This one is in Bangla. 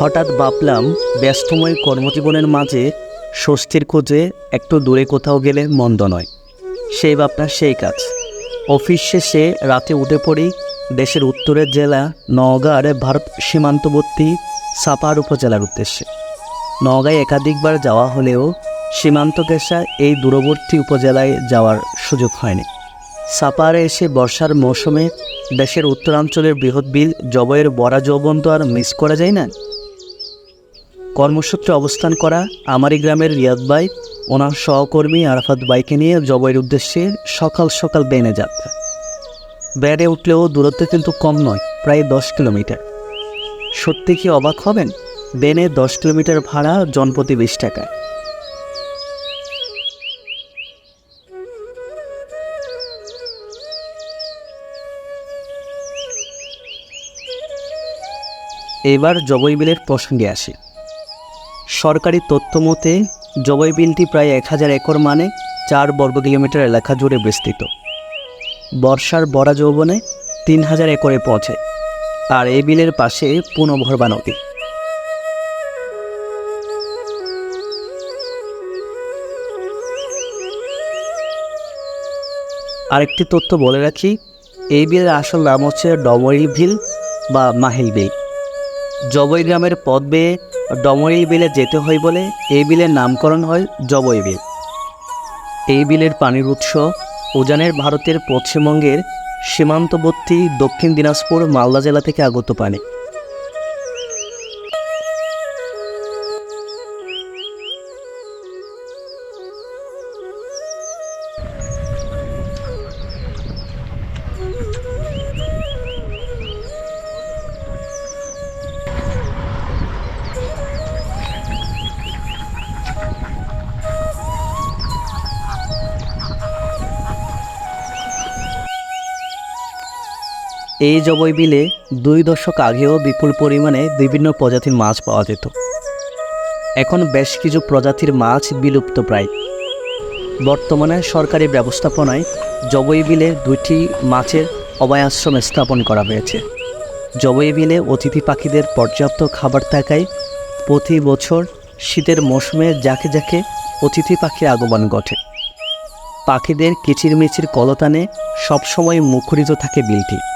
হঠাৎ ভাবলাম, ব্যস্তময় কর্মজীবনের মাঝে স্বস্তির খোঁজে একটু দূরে কোথাও গেলে মন্দ নয়। সেই ভাবনা সেই কাজ। অফিস শেষে রাতে উঠে পড়ি দেশের উত্তরের জেলা নওগাঁর ভারত সীমান্তবর্তী সাপার উপজেলার উদ্দেশ্যে। নওগাঁয় একাধিকবার যাওয়া হলেও সীমান্ত ঘেঁষা এই দূরবর্তী উপজেলায় যাওয়ার সুযোগ হয়নি। সাপারে এসে বর্ষার মৌসুমে দেশের উত্তরাঞ্চলের বৃহৎ বিল জবয়ের বরা যৌবন তো আর মিস করা যায় না? কর্মসূত্রে অবস্থান করা আমারই গ্রামের রিয়াদ ভাই, ওনার সহকর্মী আরাফাত বাইকে নিয়ে জবয়ের উদ্দেশ্যে সকাল সকাল বেনে যাত্রা। বেড়ে উঠলেও দূরত্ব কিন্তু কম নয়, প্রায় দশ কিলোমিটার। সত্যি কি অবাক হবেন? বেনে দশ কিলোমিটার ভাড়া জনপ্রতি বিশ টাকায় এবার জবই বিলের প্রসঙ্গে আসি। সরকারি তথ্য মতে, জবই বিলটি প্রায় এক হাজার একর মানে চার বর্গ কিলোমিটার এলাকা জুড়ে বিস্তৃত। বর্ষার বড়া যৌবনে তিন হাজার একরে পৌঁছায় আর এই বিলের পাশে পুনর্ভরবা নদী। আরেকটি তথ্য বলে রাখি, এই বিলের আসল নাম হচ্ছে ডমরি বিল বা মাহিল বিল। জবই গ্রামের পথ বেয়ে ডমরি বিলে যেতে হয় বলে এই বিলের নামকরণ হয় জবই বিল। এই বিলের পানির উৎস উজানের ভারতের পশ্চিমবঙ্গের সীমান্তবর্তী দক্ষিণ দিনাজপুর মালদা জেলা থেকে আগত পানি। এই জবই বিলে দুই দশক আগেও বিপুল পরিমাণে বিভিন্ন প্রজাতির মাছ পাওয়া যেত। এখন বেশ কিছু প্রজাতির মাছ বিলুপ্ত প্রায়। বর্তমানে সরকারি ব্যবস্থাপনায় জবই বিলে দুইটি মাছের অভয়াশ্রম স্থাপন করা হয়েছে। জবই বিলে অতিথি পাখিদের পর্যাপ্ত খাবার থাকায় প্রতি বছর শীতের মৌসুমে যাকে যাকে অতিথি পাখির আগমন ঘটে। পাখিদের কিচিরমিচির কলতানে সবসময় মুখরিত থাকে বিলটি।